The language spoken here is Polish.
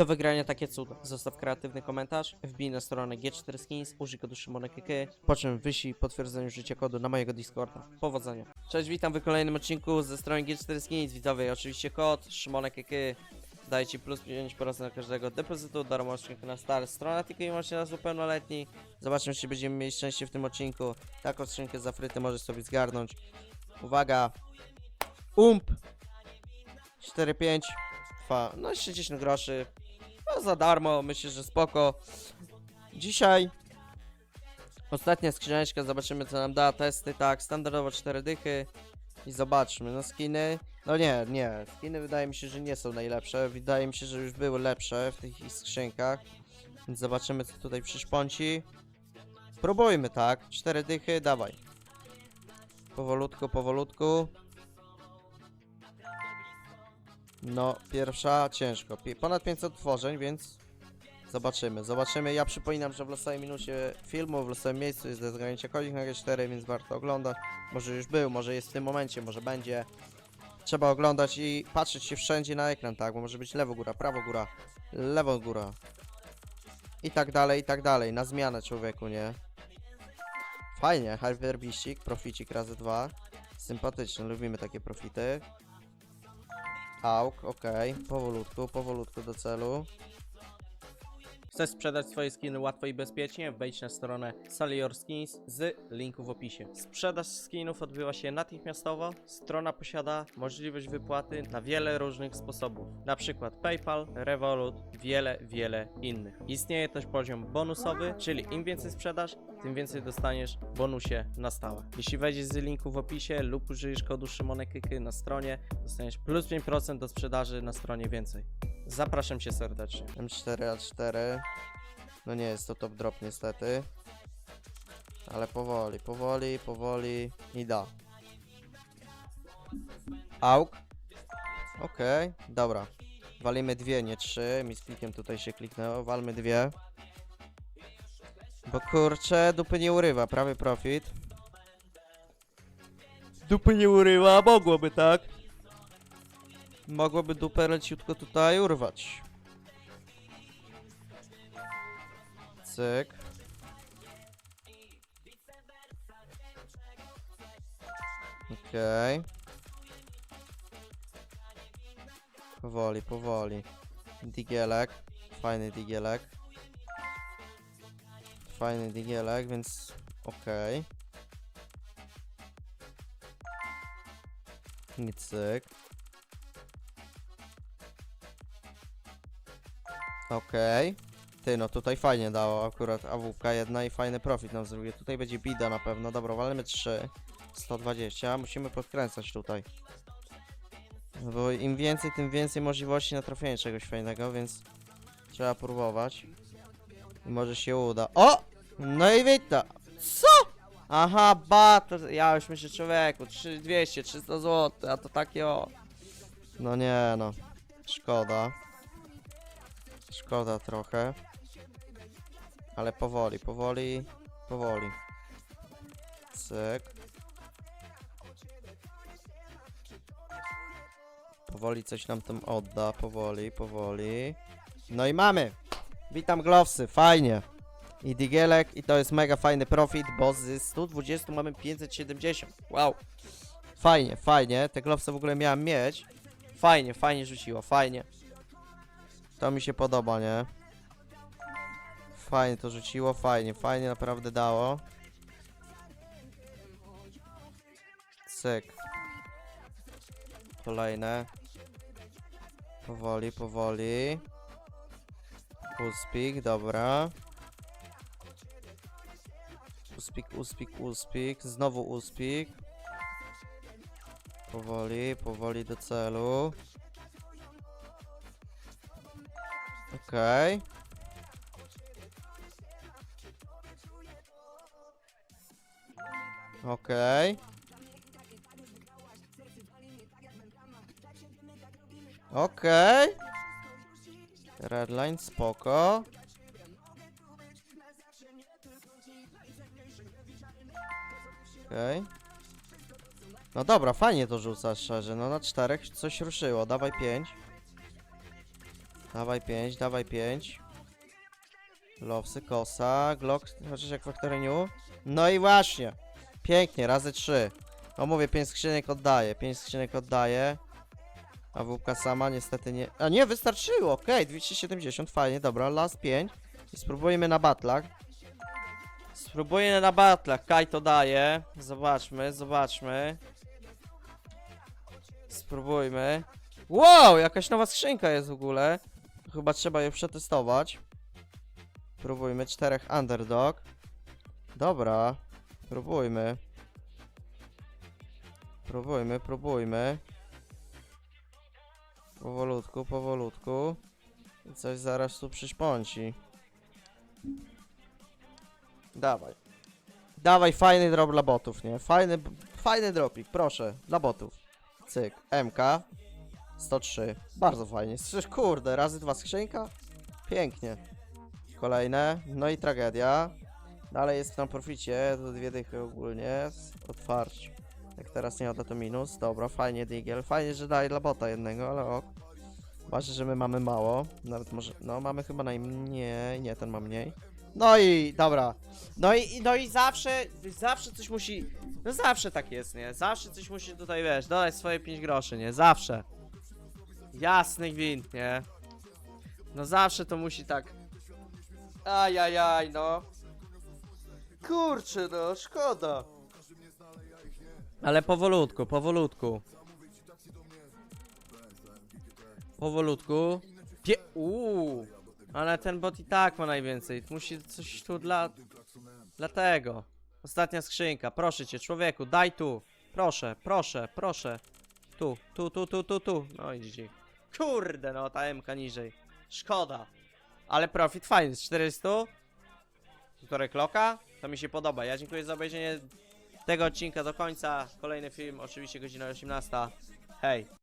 Do wygrania takie cuda. Zostaw kreatywny komentarz, wbij na stronę G4 Skins, użyj kodu SzymonekK, po czym wyślij potwierdzenie użycia kodu na mojego Discorda. Powodzenia. Cześć, witam w kolejnym odcinku ze strony G4 Skins. Widzowie, oczywiście kod SzymonekK. Daje ci plus 5% na każdego depozytu, darmo skrzynkę na start. Strona tylko i wyłącznie na zupełnoletni. Zobaczymy, czy będziemy mieli szczęście w tym odcinku. Taką skrzynkę za fryty możesz sobie zgarnąć. Uwaga! Ump! 4-5. Trwa, no 60 groszy. No za darmo, myślę, że spoko. Dzisiaj ostatnia skrzyneczka, zobaczymy co nam da. Testy, tak, standardowo 4 dychy. I zobaczmy, no skiny. No nie, nie. Skiny wydaje mi się, że nie są najlepsze. Wydaje mi się, że już były lepsze w tych skrzynkach. Więc zobaczymy co tutaj przyszpąci. Spróbujmy, tak. 4 dychy, dawaj. Powolutku, powolutku. No, pierwsza ciężko. Pi- Ponad 500 tworzeń, więc zobaczymy. Zobaczymy. Ja przypominam, że w losowej minucie filmu, w losowym miejscu jest do zgarnięcia kolik na G4, więc warto oglądać. Może już był, może jest w tym momencie, może będzie. Trzeba oglądać i patrzeć się wszędzie na ekran, tak? Bo może być lewo góra, prawo góra, lewo góra. I tak dalej, i tak dalej. Na zmianę człowieku, nie? Fajnie, hyperbiścik, proficik razy dwa. Sympatyczny, lubimy takie profity. Auk, okej. Powolutku, powolutku do celu. Chcesz sprzedać swoje skiny łatwo i bezpiecznie? Wejdź na stronę Sell Your Skins z linku w opisie. Sprzedaż skinów odbywa się natychmiastowo. Strona posiada możliwość wypłaty na wiele różnych sposobów. Na przykład PayPal, Revolut, wiele, wiele innych. Istnieje też poziom bonusowy, czyli im więcej sprzedasz, tym więcej dostaniesz bonusie na stałe. Jeśli wejdziesz z linku w opisie lub użyjesz kodu SzymonekKy na stronie, dostaniesz plus 5% do sprzedaży na stronie więcej. Zapraszam cię serdecznie. M4A4. No nie jest to top drop niestety. Ale powoli, powoli, powoli i da. Auk. Okej, dobra. Walimy dwie, nie trzy. Mi z klikiem tutaj się kliknęło. Walmy dwie. Bo kurczę, dupy nie urywa. Prawy profit. Dupy nie urywa, mogłoby tak. Mogłoby dupę leciutko tutaj urwać. Cyk. Okej. Powoli, powoli. Digielek. Fajny digielek. Fajny digielek, więc okej. I cyk. Okej. Ty, no tutaj fajnie dało akurat AWP jedna i fajny profit nam zrobił. Tutaj będzie bida na pewno. Dobra, walimy 3. 120. Musimy podkręcać tutaj. No bo im więcej, tym więcej możliwości na trafienie czegoś fajnego, więc trzeba próbować. I może się uda. O! No i wita! Co? Aha, ba, to ja już myślę człowieku, 3, 200, 300 zł, a to takie o. No nie no, szkoda. Szkoda trochę. Ale powoli, powoli, powoli. Cyk. Powoli coś nam tam odda, powoli, powoli. No i mamy! Witam Glowsy, fajnie. I Digielek i to jest mega fajny profit, bo z 120 mamy 570. Wow. Fajnie, fajnie. Te Glowsy w ogóle miałem mieć. Fajnie, fajnie rzuciło, fajnie. To mi się podoba, nie? Fajnie to rzuciło, fajnie, fajnie naprawdę dało. Cyk. Kolejne. Powoli, powoli. Uspik, dobra. Uspik, uspik, uspik. Znowu uspik. Powoli, powoli do celu. Okej. Okej. Okej. Redline, spoko. Okej. No dobra, fajnie to rzuca szczerze. No na czterech coś ruszyło. Dawaj pięć. Dawaj 5, dawaj 5. Lowsy, kosa, Glock, chociaż jak faktoreniu. No i właśnie. Pięknie, razy 3. No mówię, 5 skrzynek oddaję, 5 skrzynek oddaję. A wółka sama niestety nie... A nie, wystarczyło, okej, 270, fajnie, dobra, last 5. I spróbujmy na batlach. Spróbuję na batlach, Kaj to daje. Zobaczmy, zobaczmy. Spróbujmy. Wow, jakaś nowa skrzynka jest w ogóle. Chyba trzeba ją przetestować. Próbujmy, czterech underdog. Dobra, próbujmy. Próbujmy, próbujmy. Powolutku, powolutku. Coś zaraz tu przyszpąci. Dawaj. Dawaj fajny drop dla botów, nie? Fajny, fajny dropik, proszę, dla botów. Cyk, MK. 103. Bardzo fajnie. Strzyż, Kurde, razy dwa skrzynka. Pięknie. Kolejne. No i tragedia. Dalej jest na proficie. To dwie dychy ogólnie. Otwarć. Jak teraz nie odda to minus. Dobra, fajnie Digiel. Fajnie, że daje dla bota jednego, ale ok. Ważne, że my mamy mało. Nawet może. No, mamy chyba najmniej. Nie, ten ma mniej. No i dobra. No i, no i zawsze, zawsze coś musi. No zawsze tak jest, nie? Zawsze coś musi tutaj, wiesz, dodać swoje 5 groszy, nie? Zawsze. Jasny gwint, nie? No zawsze to musi tak. Ajajaj, no. Kurczę, no, szkoda. Ale powolutku, powolutku. Powolutku. Pie... Uuu. Ale ten bot i tak ma najwięcej. Musi coś tu dla... Dlatego. Ostatnia skrzynka. Proszę cię, człowieku, daj tu. Proszę, proszę, proszę. Tu, tu, tu, tu, tu, tu. No i GG. Kurde, no ta MK niżej. Szkoda. Ale profit fajny, z 400. Półtorej kloka. To mi się podoba. Ja dziękuję za obejrzenie tego odcinka do końca. Kolejny film, oczywiście godzina 18. Hej.